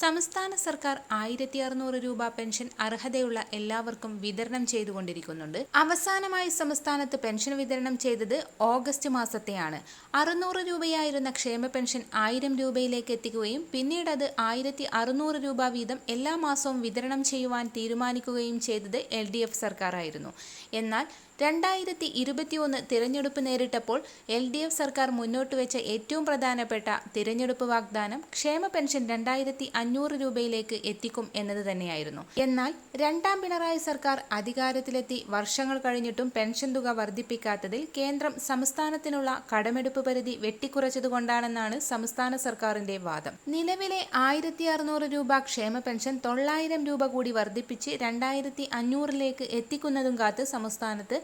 സംസ്ഥാന സർക്കാർ ആയിരത്തി അറുന്നൂറ് രൂപ പെൻഷൻ അർഹതയുള്ള എല്ലാവർക്കും വിതരണം ചെയ്തുകൊണ്ടിരിക്കുന്നുണ്ട്. അവസാനമായി സംസ്ഥാനത്ത് പെൻഷൻ വിതരണം ചെയ്തത് ഓഗസ്റ്റ് മാസത്തെയാണ്. അറുന്നൂറ് രൂപയായിരുന്ന ക്ഷേമ പെൻഷൻ ആയിരം രൂപയിലേക്ക് എത്തിക്കുകയും പിന്നീട് അത് ആയിരത്തി അറുന്നൂറ് രൂപ വീതം എല്ലാ മാസവും വിതരണം ചെയ്യുവാൻ തീരുമാനിക്കുകയും ചെയ്തത് എൽ ഡി എഫ് സർക്കാരായിരുന്നു. എന്നാൽ രണ്ടായിരത്തി ഇരുപത്തിയൊന്ന് തിരഞ്ഞെടുപ്പ് നേരിട്ടപ്പോൾ എൽ ഡി എഫ് സർക്കാർ മുന്നോട്ട് വെച്ച ഏറ്റവും പ്രധാനപ്പെട്ട തിരഞ്ഞെടുപ്പ് വാഗ്ദാനം ക്ഷേമ പെൻഷൻ രണ്ടായിരത്തി അഞ്ഞൂറ് രൂപയിലേക്ക് എത്തിക്കും എന്നത് തന്നെയായിരുന്നു. എന്നാൽ രണ്ടാം പിണറായി സർക്കാർ അധികാരത്തിലെത്തി വർഷങ്ങൾ കഴിഞ്ഞിട്ടും പെൻഷൻ തുക വർദ്ധിപ്പിക്കാത്തതിൽ കേന്ദ്രം സംസ്ഥാനത്തിനുള്ള കടമെടുപ്പ് പരിധി വെട്ടിക്കുറച്ചതുകൊണ്ടാണെന്നാണ് സംസ്ഥാന സർക്കാരിന്റെ വാദം. നിലവിലെ ആയിരത്തി അറുന്നൂറ് രൂപ ക്ഷേമ പെൻഷൻ തൊള്ളായിരം രൂപ കൂടി വർദ്ധിപ്പിച്ച് രണ്ടായിരത്തി അഞ്ഞൂറിലേക്ക് എത്തിക്കുന്നതും കാത്ത് സംസ്ഥാനത്ത്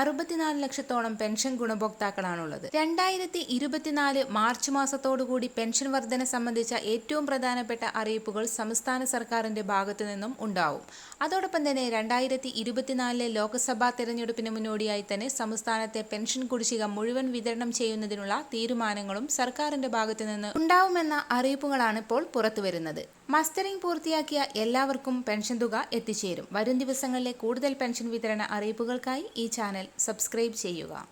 അറുപത്തിനാല് ലക്ഷത്തോളം പെൻഷൻ ഗുണഭോക്താക്കളാണുള്ളത്. രണ്ടായിരത്തി ഇരുപത്തിനാല് മാർച്ച് മാസത്തോടുകൂടി പെൻഷൻ വർധന സംബന്ധിച്ച ഏറ്റവും പ്രധാനപ്പെട്ട അറിയിപ്പുകൾ സംസ്ഥാന സർക്കാരിന്റെ ഭാഗത്തു നിന്നും ഉണ്ടാവും. അതോടൊപ്പം തന്നെ രണ്ടായിരത്തി ഇരുപത്തിനാലിലെ ലോക്സഭാ തെരഞ്ഞെടുപ്പിന് മുന്നോടിയായി തന്നെ സംസ്ഥാനത്തെ പെൻഷൻ കുടിശ്ശിക മുഴുവൻ വിതരണം ചെയ്യുന്നതിനുള്ള തീരുമാനങ്ങളും സർക്കാരിന്റെ ഭാഗത്തു നിന്ന് ഉണ്ടാവുമെന്ന അറിയിപ്പുകളാണ് ഇപ്പോൾ പുറത്തുവരുന്നത്. മസ്റ്ററിംഗ് പൂർത്തിയാക്കിയ എല്ലാവർക്കും പെൻഷൻ തുക എത്തിച്ചേരും. വരും ദിവസങ്ങളിലെ കൂടുതൽ പെൻഷൻ വിതരണ അറിയിപ്പുകൾക്കായി ഈ ചാനൽ സബ്സ്ക്രൈബ് ചെയ്യുക.